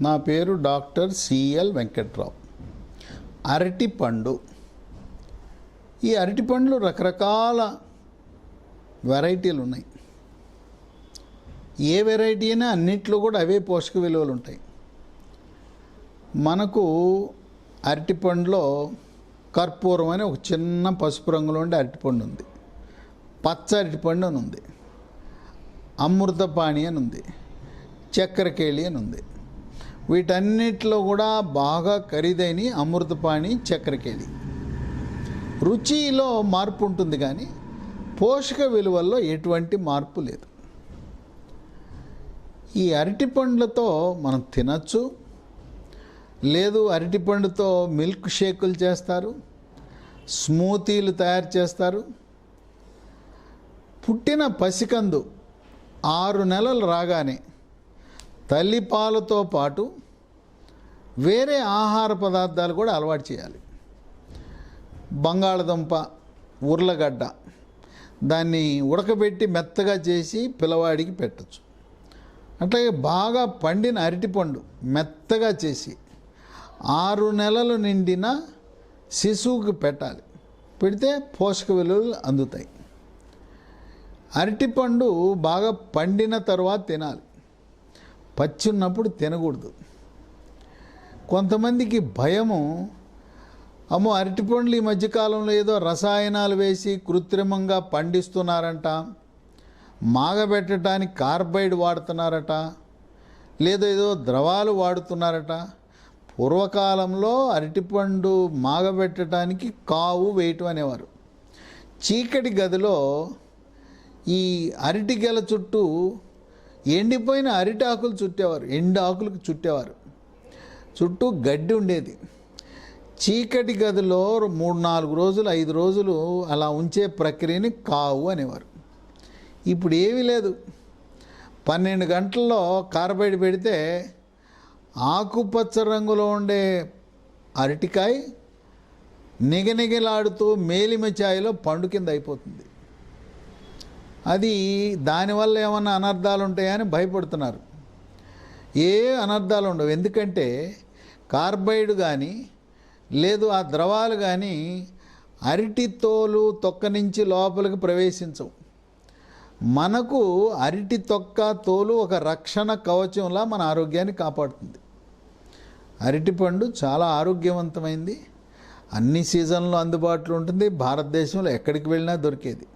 నా పేరు doctor CL Venkatrao. అరటిపండు. ఈ అరటిపండ్లు రకరకాల వెరైటీలు ఉన్నాయి ఏ వెరైటీ అయినా అన్నిట్లో కూడా అవే పోషక విలువలు ఉంటాయి. మనకు అరటిపండులో కర్పూరం అని ఒక చిన్న పసుపు రంగులో ఉండే అరటిపండు ఉంది. పచ్చ అరటిపండు అని ఉంది. అమృతపాణి అని ఉంది. చక్కెరకేళి అని ఉంది. వీటన్నిటిలో కూడా బాగా ఖరీదైన అమృతపాణి చక్కెరకేళి రుచిలో మార్పు ఉంటుంది కానీ పోషక విలువల్లో ఎటువంటి మార్పు లేదు. ఈ అరటి పండ్లతో మనం తినచ్చు. లేదు అరటిపండుతో మిల్క్ షేకులు చేస్తారు స్మూతీలు తయారు చేస్తారు. పుట్టిన పసికందు ఆరు నెలలు రాగానే తల్లి పాలతో పాటు వేరే ఆహార పదార్థాలు కూడా అలవాటు చేయాలి. బంగాళదుంప ఉర్లగడ్డ దాన్ని ఉడకబెట్టి మెత్తగా చేసి పిల్లవాడికి పెట్టచ్చు. అట్లాగే బాగా పండిన అరటిపండు మెత్తగా చేసి ఆరు నెలలు నిండిన శిశువుకి పెట్టాలి. పెడితే పోషక విలువలు అందుతాయి. అరటిపండు బాగా పండిన తర్వాత తినాలి. పచ్చి ఉన్నప్పుడు తినకూడదు. కొంతమందికి భయము అమ్మో అరటిపండ్లు ఈ మధ్యకాలంలో ఏదో రసాయనాలు వేసి కృత్రిమంగా పండిస్తున్నారంట మాగబెట్టడానికి కార్బైడ్ వాడుతున్నారట లేదా ఏదో ద్రవాలు వాడుతున్నారట. పూర్వకాలంలో అరటిపండు మాగబెట్టడానికి కావు వేయటం అనేవారు. చీకటి గదిలో ఈ అరటి గెల చుట్టూ ఎండిపోయిన అరటి ఆకులు చుట్టేవారు ఎండు ఆకులకు చుట్టేవారు. చుట్టూ గడ్డి ఉండేది. చీకటి గదిలో మూడు నాలుగు రోజులు ఐదు రోజులు అలా ఉంచే ప్రక్రియని కావు అనేవారు. ఇప్పుడు ఏమీ లేదు. పన్నెండు గంటల్లో కార్బైడ్ పెడితే ఆకుపచ్చ రంగులో ఉండే అరటికాయ నిగనిగలాడుతూ మేలిమ ఛాయలో పండు కింద అయిపోతుంది. అది దానివల్ల ఏమన్నా అనర్థాలు ఉంటాయని భయపడుతున్నారు. ఏ అనర్థాలు ఉండవు ఎందుకంటే కార్బైడ్ కానీ లేదు ఆ ద్రవాలు కానీ అరటి తోలు తొక్క నుంచి లోపలికి ప్రవేశించవు. మనకు అరటి తొక్క తోలు ఒక రక్షణ కవచంలా మన ఆరోగ్యాన్ని కాపాడుతుంది. అరటిపండు చాలా ఆరోగ్యవంతమైంది. అన్ని సీజన్లో అందుబాటులో ఉంటుంది. భారతదేశంలో ఎక్కడికి వెళ్ళినా దొరికేది.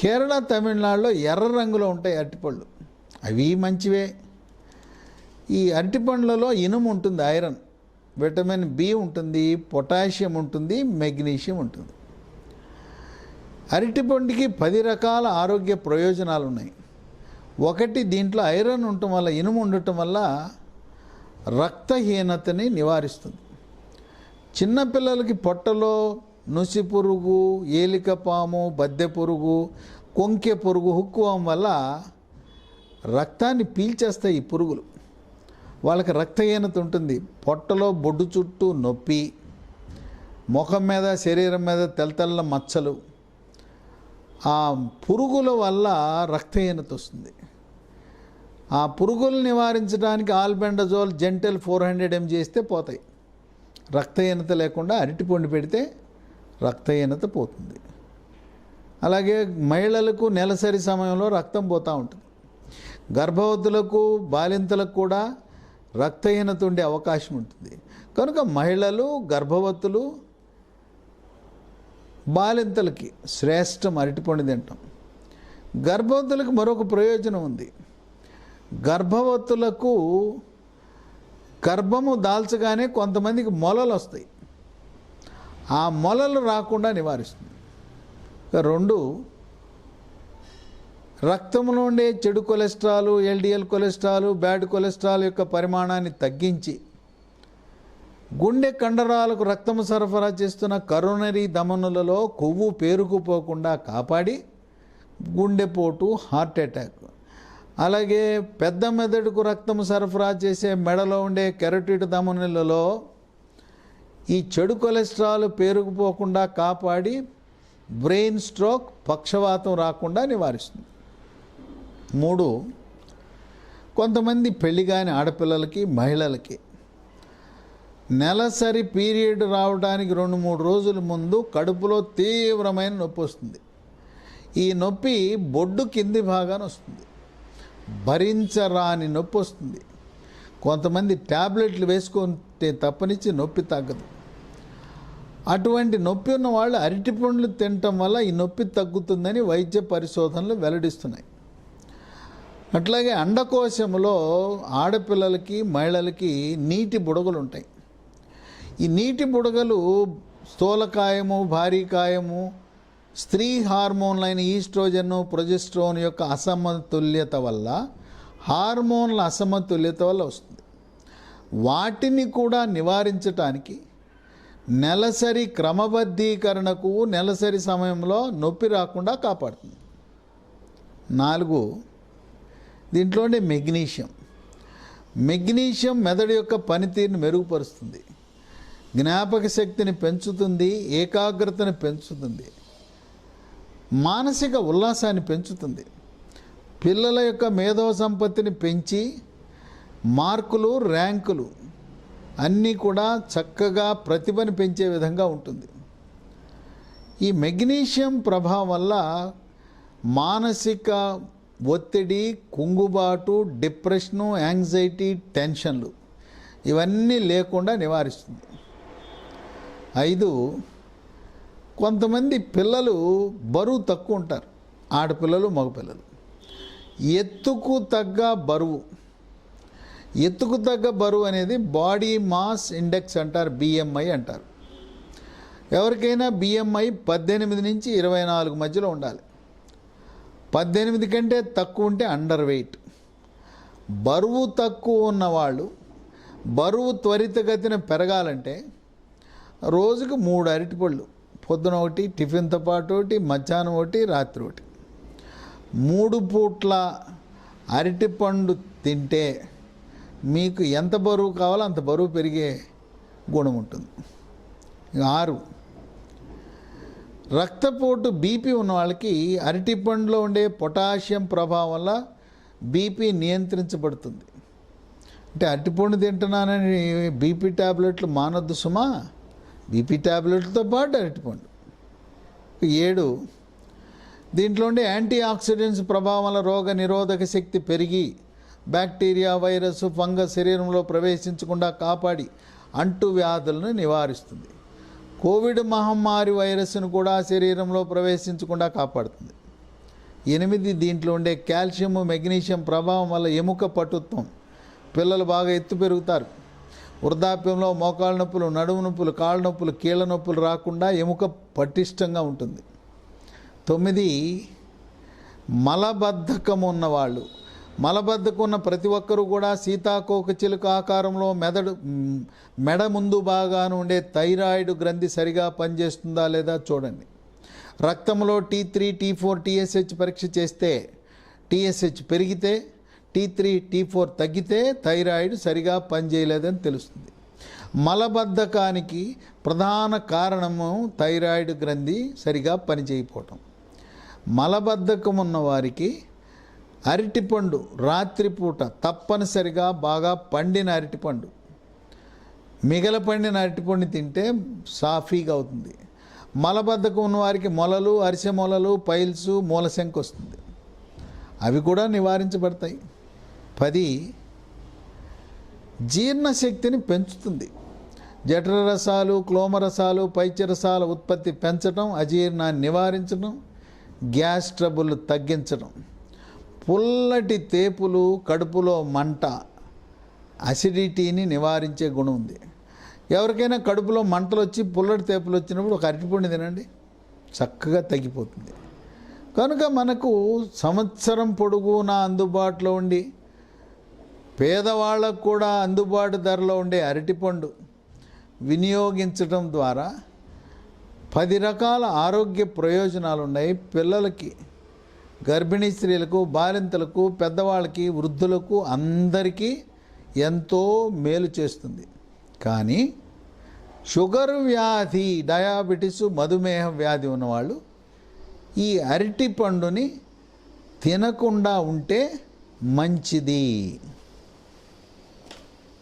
కేరళ తమిళనాడులో ఎర్ర రంగులో ఉంటాయి అరటిపళ్ళు. అవి మంచివే. ఈ అరటిపండ్లలో ఇనుము ఉంటుంది ఐరన్. విటమిన్ బి ఉంటుంది పొటాషియం ఉంటుంది మెగ్నీషియం ఉంటుంది. అరటిపండుకి పది రకాల ఆరోగ్య ప్రయోజనాలు ఉన్నాయి. ఒకటి దీంట్లో ఐరన్ ఉండటం వల్ల ఇనుము ఉండటం వల్ల రక్తహీనతని నివారిస్తుంది. చిన్నపిల్లలకి పొట్టలో నుసి పురుగు ఏలిక పాము బద్దె పురుగు కొంకె పురుగు హుక్కువం వల్ల రక్తాన్ని పీల్చేస్తాయి ఈ పురుగులు. వాళ్ళకి రక్తహీనత ఉంటుంది. పొట్టలో బొడ్డు చుట్టూ నొప్పి ముఖం మీద శరీరం మీద తెల్ల మచ్చలు. ఆ పురుగుల వల్ల రక్తహీనత వస్తుంది. ఆ పురుగులు నివారించడానికి albendazole Zentel four hundred M చేస్తే పోతాయి. రక్తహీనత లేకుండా అరటిపండు పెడితే రక్తహీనత పోతుంది. అలాగే మహిళలకు నెలసరి సమయంలో రక్తం పోతూ ఉంటుంది. గర్భవతులకు బాలింతలకు కూడా రక్తహీనత ఉండే అవకాశం ఉంటుంది. కనుక మహిళలు గర్భవతులు బాలింతలకి శ్రేష్టం అరటిపండు తింటాం. గర్భవతులకు మరొక ప్రయోజనం ఉంది. గర్భవతులకు గర్భము దాల్చగానే కొంతమందికి మొలలు వస్తాయి. ఆ మొలలు రాకుండా నివారిస్తుంది. రెండు రక్తంలో ఉండే చెడు cholesterol LDL cholesterol bad cholesterol యొక్క పరిమాణాన్ని తగ్గించి గుండె కండరాలకు రక్తము సరఫరా చేస్తున్న కరోనరీ దమనులలో కొవ్వు పేరుకుపోకుండా కాపాడి గుండెపోటు హార్ట్ అటాక్. అలాగే పెద్ద మెదడుకు రక్తము సరఫరా చేసే మెడలో ఉండే కెరటిడ్ దమనులలో ఈ చెడు కొలెస్ట్రాల్ పేరుకుపోకుండా కాపాడి బ్రెయిన్ స్ట్రోక్ పక్షవాతం రాకుండా నివారిస్తుంది. మూడు కొంతమంది పెళ్ళి కాని ఆడపిల్లలకి మహిళలకి నెలసరి పీరియడ్ రావడానికి రెండు మూడు రోజుల ముందు కడుపులో తీవ్రమైన నొప్పి వస్తుంది. ఈ నొప్పి బొడ్డు కింది భాగాన వస్తుంది. భరించరాని నొప్పి వస్తుంది. కొంతమంది ట్యాబ్లెట్లు వేసుకుంటే తప్పనిచ్చి నొప్పి తగ్గదు. అటువంటి నొప్పి ఉన్న వాళ్ళు అరటి పండ్లు తినటం వల్ల ఈ నొప్పి తగ్గుతుందని వైద్య పరిశోధనలు వెల్లడిస్తున్నాయి. అట్లాగే అండకోశంలో ఆడపిల్లలకి మహిళలకి నీటి బుడగలు ఉంటాయి. ఈ నీటి బుడగలు స్థూలకాయము భారీకాయము స్త్రీ హార్మోన్లైన ఈస్ట్రోజన్ ప్రొజెస్ట్రోన్ యొక్క అసమతుల్యత వల్ల హార్మోన్ల అసమతుల్యత వల్ల వస్తుంది. వాటిని కూడా నివారించటానికి నెలసరి క్రమబద్ధీకరణకు నెలసరి సమయంలో నొప్పి రాకుండా కాపాడుతుంది. నాలుగు దీంట్లోనే మెగ్నీషియం. మెగ్నీషియం మెదడు యొక్క పనితీరుని మెరుగుపరుస్తుంది. జ్ఞాపక శక్తిని పెంచుతుంది ఏకాగ్రతను పెంచుతుంది. మానసిక ఉల్లాసాన్ని పెంచుతుంది. పిల్లల యొక్క మేధో సంపత్తిని పెంచి మార్కులు ర్యాంకులు అన్నీ కూడా చక్కగా ప్రతిభను పెంచే విధంగా ఉంటుంది. ఈ మెగ్నీషియం ప్రభావం వల్ల మానసిక ఒత్తిడి కుంగుబాటు డిప్రెషను యాంగ్జైటీ టెన్షన్లు ఇవన్నీ లేకుండా నివారిస్తుంది. ఐదు కొంతమంది పిల్లలు బరువు తక్కువ ఉంటారు. ఆడపిల్లలు మగపిల్లలు. ఎత్తుకు తగ్గ బరువు. ఎత్తుకు తగ్గ బరువు అనేది బాడీ మాస్ ఇండెక్స్ అంటారు బిఎంఐ అంటారు. ఎవరికైనా బిఎంఐ పద్దెనిమిది నుంచి ఇరవై నాలుగు మధ్యలో ఉండాలి. పద్దెనిమిది కంటే తక్కువ ఉంటే అండర్ వెయిట్ బరువు తక్కువ ఉన్నవాళ్ళు బరువు త్వరితగతిన పెరగాలంటే రోజుకు మూడు అరటిపళ్ళు పొద్దున ఒకటి టిఫిన్తో పాటు ఒకటి మధ్యాహ్నం ఒకటి రాత్రి ఒకటి. మూడు పూట్ల అరటిపండు తింటే మీకు ఎంత బరువు కావాలో అంత బరువు పెరిగే గుణం ఉంటుంది. ఆరు. రక్తపోటు బీపీ ఉన్న వాళ్ళకి అరటిపండులో ఉండే పొటాషియం ప్రభావం వల్ల బీపీ నియంత్రించబడుతుంది. అంటే అరటిపండు తింటున్నానని బీపీ ట్యాబ్లెట్లు మానొద్దు సుమా. బీపీ ట్యాబ్లెట్లతో పాటు అరటిపండు. ఏడు. దీంట్లో ఉండే యాంటీ ఆక్సిడెంట్స్ ప్రభావం వల్ల రోగ నిరోధక శక్తి పెరిగి బ్యాక్టీరియా వైరస్ ఫంగస్ శరీరంలో ప్రవేశించకుండా కాపాడి అంటు వ్యాధులను నివారిస్తుంది. కోవిడ్ మహమ్మారి వైరస్ను కూడా శరీరంలో ప్రవేశించకుండా కాపాడుతుంది. ఎనిమిది దీంట్లో ఉండే కాల్షియం మెగ్నీషియం ప్రభావం వల్ల ఎముక పటుత్వం. పిల్లలు బాగా ఎత్తు పెరుగుతారు. వృద్ధాప్యంలో మోకాళ్ళ నొప్పులు నడుము నొప్పులు కాళ్ళ నొప్పులు కీళ్ళ నొప్పులు రాకుండా ఎముక పటిష్టంగా ఉంటుంది. తొమ్మిది మలబద్ధకం ఉన్నవాళ్ళు. మలబద్ధకం ఉన్న ప్రతి ఒక్కరూ కూడా సీతాకోక చిలుక ఆకారంలో మెదడు మెడ ముందు బాగాను ఉండే థైరాయిడ్ గ్రంథి సరిగా పనిచేస్తుందా లేదా చూడండి. రక్తంలో T three T four TSH పరీక్ష చేస్తే టీఎస్హెచ్ పెరిగితే టీ త్రీ టీ ఫోర్ తగ్గితే థైరాయిడ్ సరిగా పనిచేయలేదని తెలుస్తుంది. మలబద్ధకానికి ప్రధాన కారణము థైరాయిడ్ గ్రంథి సరిగా పనిచేయకపోవటం. మలబద్ధకం ఉన్న వారికి అరటిపండు రాత్రిపూట తప్పనిసరిగా బాగా పండిన అరటిపండు. మిగల పండిన అరటిపండు తింటే సాఫీగా అవుతుంది. మలబద్ధకం ఉన్న వారికి మొలలు అరిసె మొలలు పైల్స్ మూలశంక వస్తుంది. అవి కూడా నివారించబడతాయి. పది జీర్ణశక్తిని పెంచుతుంది. జఠర రసాలు క్లోమరసాలు పైచరసాల ఉత్పత్తి పెంచడం అజీర్ణాన్ని నివారించడం గ్యాస్ ట్రబుల్ తగ్గించడం పుల్లటి తేపులు కడుపులో మంట అసిడిటీని నివారించే గుణం ఉంది. ఎవరికైనా కడుపులో మంటలు వచ్చి పుల్లటి తేపులు వచ్చినప్పుడు ఒక అరటిపండు తినండి. చక్కగా తగ్గిపోతుంది. కనుక మనకు సంవత్సరం పొడుగునా అందుబాటులో ఉండి పేదవాళ్ళకు కూడా అందుబాటు ధరలో ఉండే అరటిపండు వినియోగించడం ద్వారా పది రకాల ఆరోగ్య ప్రయోజనాలు ఉన్నాయి పిల్లలకి. గర్భిణీ స్త్రీలకు బాలింతలకు పెద్దవాళ్ళకి వృద్ధులకు అందరికీ ఎంతో మేలు చేస్తుంది. కానీ షుగర్ వ్యాధి డయాబెటీస్ మధుమేహ వ్యాధి ఉన్నవాళ్ళు ఈ అరటి పండుని తినకుండా ఉంటే మంచిది.